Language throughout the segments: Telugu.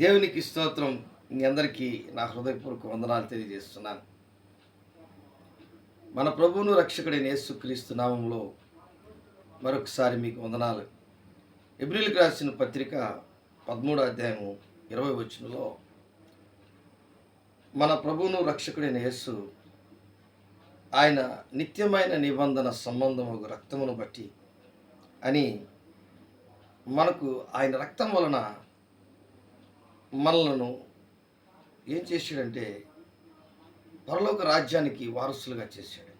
దేవునికి స్తోత్రం మీ అందరికీ నా హృదయపూర్వక వందనాలు తెలియజేస్తున్నాను. మన ప్రభువును రక్షకుడైన యేసుక్రీస్తు నామంలో మరొకసారి మీకు వందనాలు. ఎబ్రిల్కి రాసిన పత్రిక పదమూడో అధ్యాయము ఇరవై వచ్చినలో మన ప్రభువును రక్షకుడైన యేసు ఆయన నిత్యమైన నిబంధన సంబంధము రక్తమును బట్టి అని మనకు ఆయన రక్తం వలన మనలను ఏం చేశాడంటే పరలోక రాజ్యానికి వారసులుగా చేశాడు.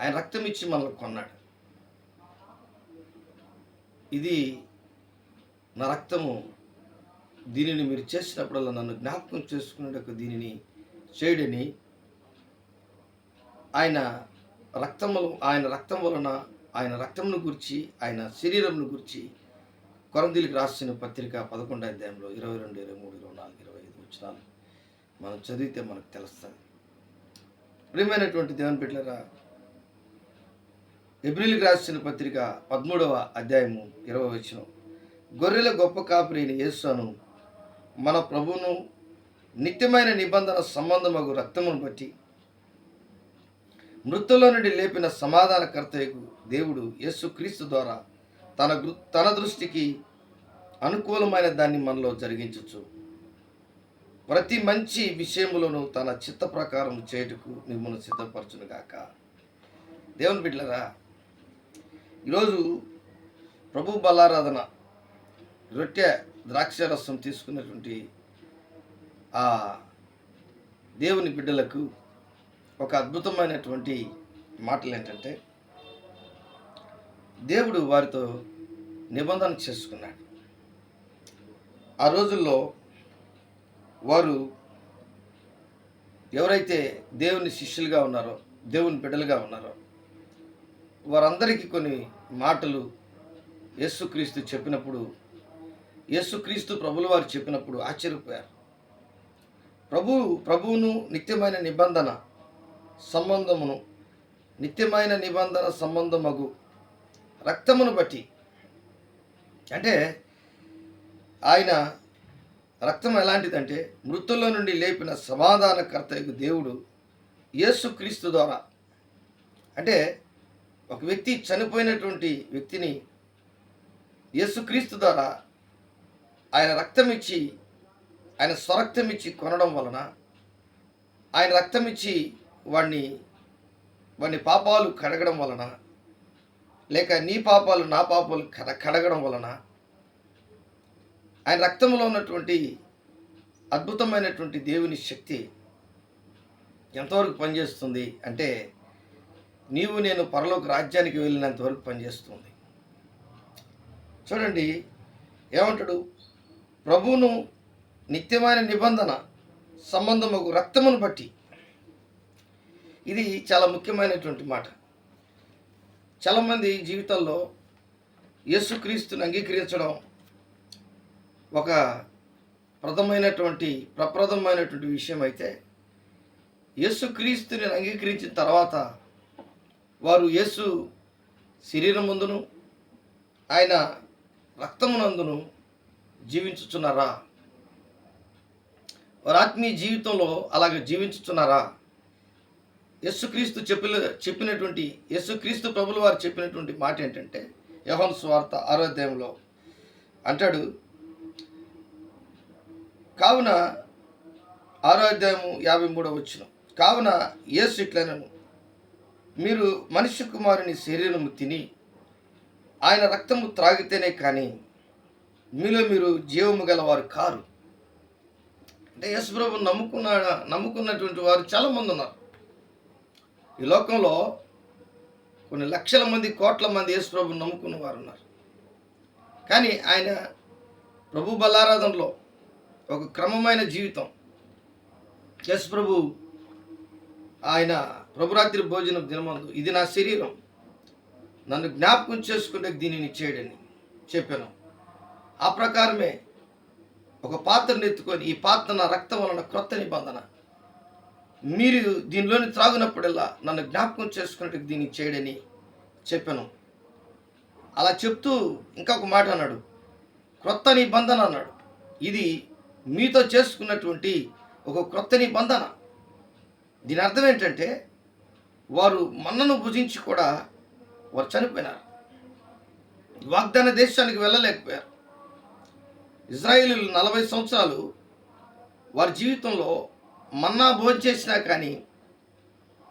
ఆయన రక్తం ఇచ్చి మనల్ని కొన్నాడు. ఇది నా రక్తము. దీనిని మీరు చేసినప్పుడల్లా నన్ను జ్ఞాపకం చేసుకునేటకు దీనిని చేయడని ఆయన రక్తము ఆయన రక్తం వలన ఆయన రక్తమును గురించి ఆయన శరీరంను గురించి కొరందీలకు రాసిన పత్రిక పదకొండు అధ్యాయంలో ఇరవై రెండు ఇరవై మూడు ఇరవై నాలుగు ఇరవై ఐదు వచ్చినాలు మనం చదివితే మనకు తెలుస్తుంది. ప్రియమైనటువంటి దేవుని బిడ్డలరా ఎబ్రిల్కి రాసిన పత్రిక పదమూడవ అధ్యాయము ఇరవై వచ్చిన గొర్రెల గొప్ప కాపురైన యేసును మన ప్రభువును నిత్యమైన నిబంధన సంబంధమగు రక్తమును బట్టి మృతుల నుండి లేపిన సమాధానకర్తయకు దేవుడు యేసుక్రీస్తు ద్వారా తన తన దృష్టికి అనుకూలమైన దాన్ని మనలో జరిగించచ్చు. ప్రతి మంచి విషయములను తన చిత్త ప్రకారం చేయుటకు మిమ్మల్ని సిద్ధపరచును గాక దేవుని బిడ్డలరా ఈరోజు ప్రభు బలారాధన రొట్టె ద్రాక్షరసం తీసుకున్నటువంటి ఆ దేవుని బిడ్డలకు ఒక అద్భుతమైనటువంటి మాటలు ఏంటంటే దేవుడు వారితో నిబంధన చేసుకున్నాడు. ఆ రోజుల్లో వారు ఎవరైతే దేవుని శిష్యులుగా ఉన్నారో దేవుని బిడ్డలుగా ఉన్నారో వారందరికీ కొన్ని మాటలు యేసుక్రీస్తు చెప్పినప్పుడు యేసుక్రీస్తు ప్రభులు వారు చెప్పినప్పుడు ఆశ్చర్యపోయారు. ప్రభు ప్రభువును నిత్యమైన నిబంధన సంబంధమును నిత్యమైన నిబంధన సంబంధమగు రక్తమును బట్టి. అంటే ఆయన రక్తం ఎలాంటిదంటే మృతుల్లో నుండి లేపిన సమాధానకర్తయ్యకు దేవుడు యేసుక్రీస్తు ద్వారా. అంటే ఒక వ్యక్తి చనిపోయినటువంటి వ్యక్తిని యేసుక్రీస్తు ద్వారా ఆయన రక్తం ఇచ్చి ఆయన స్వరక్తం ఇచ్చి కొనడం వలన ఆయన రక్తం ఇచ్చి వాడిని వాడిని పాపాలు కడగడం వలన లేక నీ పాపాలు నా పాపాలు కడ కడగడం వలన ఆయన రక్తంలో ఉన్నటువంటి అద్భుతమైనటువంటి దేవుని శక్తి ఎంతవరకు పనిచేస్తుంది అంటే నీవు నేను పరలోక రాజ్యానికి వెళ్ళినంత వరకు పనిచేస్తుంది. చూడండి ఏమంటాడు? ప్రభువును నిత్యమైన నిబంధన సంబంధము రక్తమును బట్టి. ఇది చాలా ముఖ్యమైనటువంటి మాట. చాలామంది జీవితంలో యేసుక్రీస్తుని అంగీకరించడం ఒక ప్రథమైనటువంటి ప్రప్రథమైనటువంటి విషయం అయితే యేసుక్రీస్తుని అంగీకరించిన తర్వాత వారు యేసు శరీరం ముందును ఆయన రక్తమునందును జీవించుచున్నారా? వారి ఆత్మీయ జీవితంలో అలాగే జీవించుచున్నారా? యేసుక్రీస్తు చెప్పిన చెప్పినటువంటి యేసుక్రీస్తు ప్రభుల వారు చెప్పినటువంటి మాట ఏంటంటే యహోన్ స్వార్థ ఆరోగ్యంలో అంటాడు కావున ఆరోగ్యము యాభై మూడవ వచ్చిన కావున యేసు ఇట్లనను మీరు మనిషి కుమారుని శరీరము తిని ఆయన రక్తము త్రాగితేనే కానీ మీలో మీరు జీవము గలవారు కారు. అంటే యేసుప్రభు నమ్ముకున్న నమ్ముకున్నటువంటి వారు చాలామంది ఉన్నారు. ఈ లోకంలో కొన్ని లక్షల మంది కోట్ల మంది యేసుప్రభు నమ్ముకున్న వారు ఉన్నారు కానీ ఆయన ప్రభు బలారాధనలో ఒక క్రమమైన జీవితం. యేసుప్రభు ఆయన ప్రభురాత్రి భోజనం దినమందు ఇది నా శరీరం. నన్ను జ్ఞాపకం చేసుకుంటే దీనిని చేయడని చెప్పాను. ఆ ప్రకారమే ఒక పాత్రను ఎత్తుకొని ఈ పాత్ర నా రక్తం వలన క్రొత్త నిబంధన. మీరు దీనిలోని త్రాగునప్పుడల్లా నన్ను జ్ఞాపకం చేసుకున్నట్టు దీన్ని చేయడని చెప్పాను. అలా చెప్తూ ఇంకా ఒక మాట అన్నాడు. క్రొత్త నిబంధన అన్నాడు. ఇది మీతో చేసుకున్నటువంటి ఒక క్రొత్త నిబంధన. దీని అర్థం ఏంటంటే వారు మన్నను భుజించి కూడా వారు చనిపోయినారు. వాగ్దాన దేశానికి వెళ్ళలేకపోయారు. ఇజ్రాయిలు నలభై సంవత్సరాలు వారి జీవితంలో మన్నా భోజనం చేసినా కానీ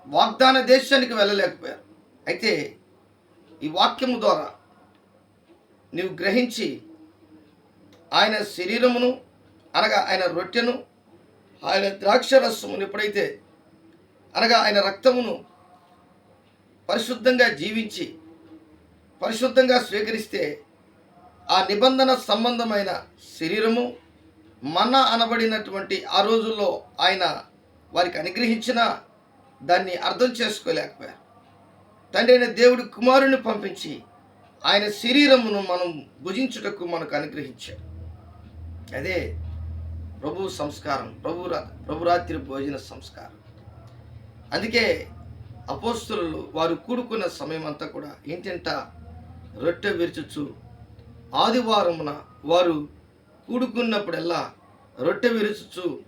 వాగ్దాన దేశానికి వెళ్ళలేకపోయారు. అయితే ఈ వాక్యము ద్వారా నీవు గ్రహించి ఆయన శరీరమును అనగా ఆయన రొట్టెను ఆయన ద్రాక్షరసమును ఎప్పుడైతే అనగా ఆయన రక్తమును పరిశుద్ధంగా జీవించి పరిశుద్ధంగా స్వీకరిస్తే ఆ నిబంధన సంబంధమైన శరీరము మన్నా అనబడినటువంటి ఆ రోజుల్లో ఆయన వారికి అనుగ్రహించిన దాన్ని అర్థం చేసుకోలేకపోయారు. తండ్రి అయిన దేవుడి కుమారుని పంపించి ఆయన శరీరమును మనం భుజించుటకు మనకు అనుగ్రహించాడు. అదే ప్రభు సంస్కారం ప్రభు ప్రభురాత్రి భోజన సంస్కారం. అందుకే అపోస్తులు వారు కూడుకున్న సమయం అంతా కూడా ఏంటంట రొట్టె విరుచుచు ఆదివారమున వారు కూడుకున్నప్పుడల్లా రొట్టె విరుచుచు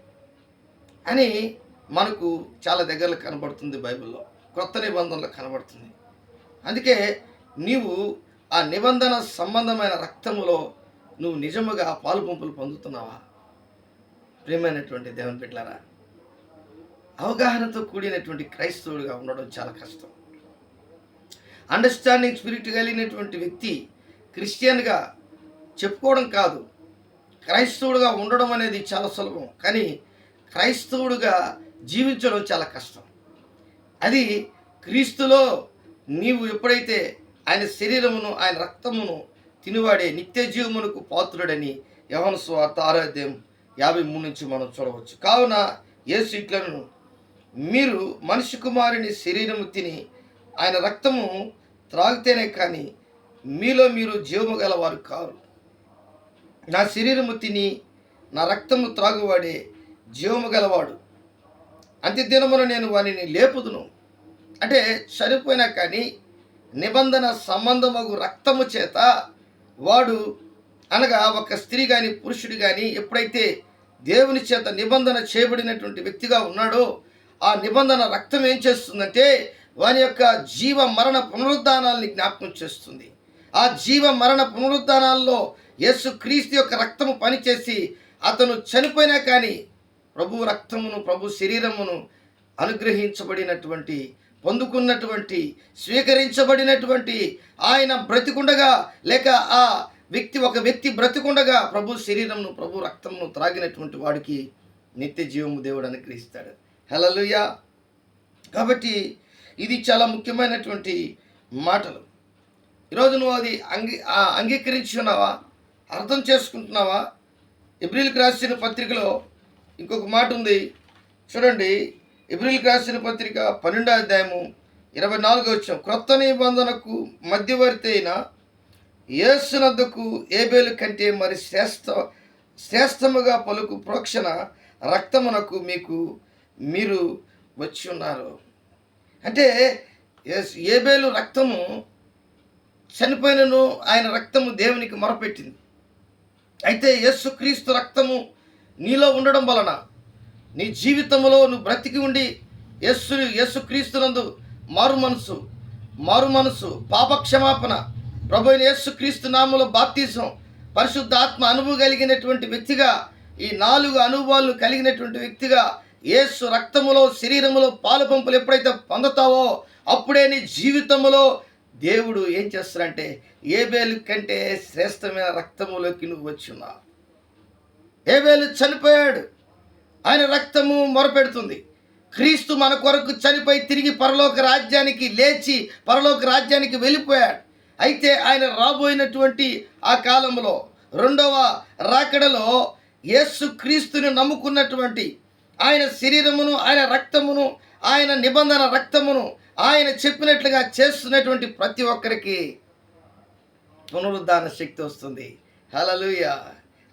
అని మనకు చాలా దగ్గరలో కనబడుతుంది బైబిల్లో క్రొత్త నిబంధనలో కనబడుతుంది. అందుకే నీవు ఆ నిబంధన సంబంధమైన రక్తములో నువ్వు నిజముగా పాలు పంపులు పొందుతున్నావా? ప్రియమైనటువంటి దేవుని బిడ్డలారా అవగాహనతో కూడినటువంటి క్రైస్తవుడిగా ఉండడం చాలా కష్టం. అండర్స్టాండింగ్ స్పిరిట్ కలిగినటువంటి వ్యక్తి క్రిస్టియన్గా చెప్పుకోవడం కాదు. క్రైస్తవుడుగా ఉండడం అనేది చాలా సులభం. కానీ క్రైస్తవుడుగా జీవించడం చాలా కష్టం. అది క్రీస్తులో నీవు ఎప్పుడైతే ఆయన శరీరమును ఆయన రక్తమును తినివాడే నిత్య జీవమునకు పాత్రుడని యవన స్వార్థ ఆరాధ్యం యాభై మూడు నుంచి మనం చూడవచ్చు. కావున ఏ సీట్లను మీరు మనిషి కుమారుని శరీరము తిని ఆయన రక్తము త్రాగితేనే కానీ మీలో మీరు జీవము గలవారు కారు. నా శరీరము తిని నా రక్తము త్రాగువాడే జీవము గలవాడు. అంత్యదినమున నేను వానిని లేపుదును. అంటే చనిపోయినా కానీ నిబంధన సంబంధమగు రక్తము చేత వాడు అనగా ఒక స్త్రీ కానీ పురుషుడు కానీ ఎప్పుడైతే దేవుని చేత నిబంధన చేయబడినటువంటి వ్యక్తిగా ఉన్నాడో ఆ నిబంధన రక్తం ఏం చేస్తుందంటే వాని యొక్క జీవ మరణ పునరుద్ధానాల్ని జ్ఞాపకం చేస్తుంది. ఆ జీవ మరణ పునరుద్ధానాల్లో యేసు క్రీస్తు యొక్క రక్తము పనిచేసి అతను చనిపోయినా కానీ ప్రభు రక్తమును ప్రభు శరీరమును అనుగ్రహించబడినటువంటి పొందుకున్నటువంటి స్వీకరించబడినటువంటి ఆయన బ్రతికుండగా లేక ఆ వ్యక్తి ఒక వ్యక్తి బ్రతికుండగా ప్రభు శరీరంను ప్రభు రక్తమును త్రాగినటువంటి వాడికి నిత్య జీవము దేవుడు అనుగ్రహిస్తాడు. హలలుయా కాబట్టి ఇది చాలా ముఖ్యమైనటువంటి మాటలు. ఈరోజు నువ్వు అది అంగీ ఆ అంగీకరించి ఉన్నావా? అర్థం చేసుకుంటున్నావా? ఎబ్రిల్కి రాసిన పత్రికలో ఇంకొక మాట ఉంది. చూడండి ఎబ్రిల్కి రాసిన పత్రిక పన్నెండో అధ్యాయము ఇరవై నాలుగో వచ్చాం క్రొత్త నిబంధనకు మధ్యవర్తి అయిన యేసునందుకు ఏబేలు కంటే మరి శ్రేష్ట శ్రేష్టముగా పలుకు ప్రోక్షణ రక్తమునకు మీకు మీరు వచ్చి ఉన్నారు. అంటే ఏబేలు రక్తము చనిపోయినను ఆయన రక్తము దేవునికి మొరపెట్టింది. అయితే యేసుక్రీస్తు రక్తము నీలో ఉండడం వలన నీ జీవితంలో నువ్వు బ్రతికి ఉండి యేసు యేసుక్రీస్తునందు మారు మనసు మారు మనసు పాపక్షమాపణ ప్రభు యేసుక్రీస్తు నామలో బాప్తీసం పరిశుద్ధ ఆత్మ అనుభవం కలిగినటువంటి వ్యక్తిగా ఈ నాలుగు అనుభవాలు కలిగినటువంటి వ్యక్తిగా యేసు రక్తములో శరీరములో పాలు పంపులు ఎప్పుడైతే పొందుతావో అప్పుడే నీ జీవితంలో దేవుడు ఏం చేస్తాడంటే ఏబేలు కంటే శ్రేష్టమైన రక్తములోకి నువ్వు వచ్చున్నావు. ఏబేలు చనిపోయాడు. ఆయన రక్తము మొరపెడుతుంది. క్రీస్తు మన కొరకు చనిపోయి తిరిగి పరలోక రాజ్యానికి లేచి పరలోక రాజ్యానికి వెళ్ళిపోయాడు. అయితే ఆయన రాబోయినటువంటి ఆ కాలంలో రెండవ రాకడలో యేసు క్రీస్తుని నమ్ముకున్నటువంటి ఆయన శరీరమును ఆయన రక్తమును ఆయన నిబంధన రక్తమును ఆయన చెప్పినట్లుగా చేస్తున్నటువంటి ప్రతి ఒక్కరికి పునరుద్ధాన శక్తి వస్తుంది. హలలుయ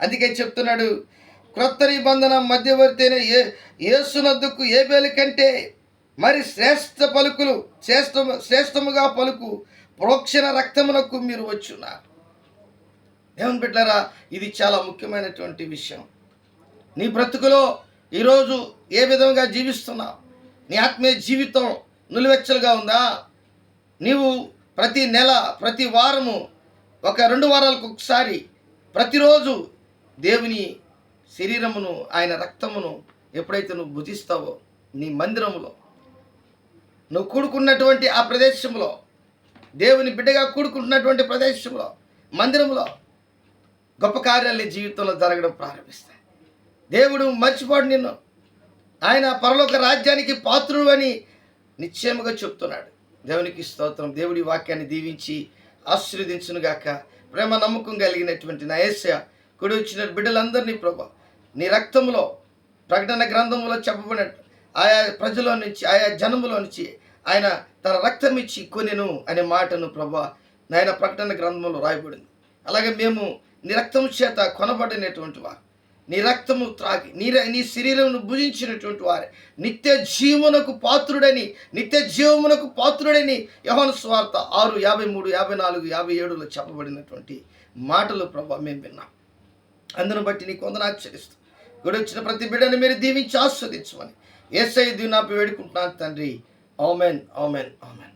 అందుకే చెప్తున్నాడు క్రొత్త నిబంధన మధ్యవర్తి అయిన ఏ ఏసునద్దుకు ఏబేలు కంటే మరి శ్రేష్ఠ పలుకులు శ్రేష్ఠ శ్రేష్టముగా పలుకు ప్రోక్షణ రక్తమునకు మీరు వచ్చున్నారు. ఏమని పెట్టారా ఇది చాలా ముఖ్యమైనటువంటి విషయం. నీ బ్రతుకులో ఈరోజు ఏ విధంగా జీవిస్తున్నావు? నీ ఆత్మీయ జీవితం నులివెచ్చలుగా ఉందా? నీవు ప్రతి నెల ప్రతి వారము ఒక రెండు వారాలకు ఒకసారి ప్రతిరోజు దేవుని శరీరమును ఆయన రక్తమును ఎప్పుడైతే నువ్వు భుజిస్తావో నీ మందిరములో నువ్వు కూడుకున్నటువంటి ఆ ప్రదేశంలో దేవుని బిడ్డగా కూడుకుంటున్నటువంటి ప్రదేశంలో మందిరంలో గొప్ప కార్యాలు జీవితంలో జరగడం ప్రారంభిస్తాయి. దేవుడు మర్చిపోడు నిన్ను. ఆయన పరలోక రాజ్యానికి పాత్రుడు అని నిశ్చయముగా చెప్తున్నాడు. దేవునికి స్తోత్రం. దేవుడి వాక్యాన్ని దీవించి ఆశీర్వదించునుగాక. ప్రేమ నమ్మకం కలిగినటువంటి నా కుడి వచ్చిన బిడ్డలందరినీ ప్రభా నీ రక్తంలో ప్రకటన గ్రంథంలో చెప్పబడినట్టు ఆయా ప్రజల నుంచి ఆయా జనములో నుంచి ఆయన తన రక్తం ఇచ్చి కొనెను అనే మాటను ప్రభా నాయన ప్రకటన గ్రంథంలో రాయబడింది. అలాగే మేము నీ రక్తం చేత కొనబడినటువంటి వారు. నీ రక్తము త్రాగి నీ నీ శరీరమును భుజించినటువంటి వారే. నిత్య జీవనకు పాత్రుడని నిత్య జీవమునకు పాత్రుడని యహోన స్వార్థ ఆరు యాభై మూడు యాభై నాలుగు యాభై ఏడులో చెప్పబడినటువంటి మాటలు ప్రభా మేము విన్నాం. అందును బట్టి నీకు వందనాచరిస్తూ గుడి వచ్చిన ప్రతి బిడ్డను మీరు దీవించి ఆస్వాదించమని. ఏసై దీనాపి వేడుకుంటున్నాను తండ్రి. ఓమెన్ ఓమెన్ ఓమెన్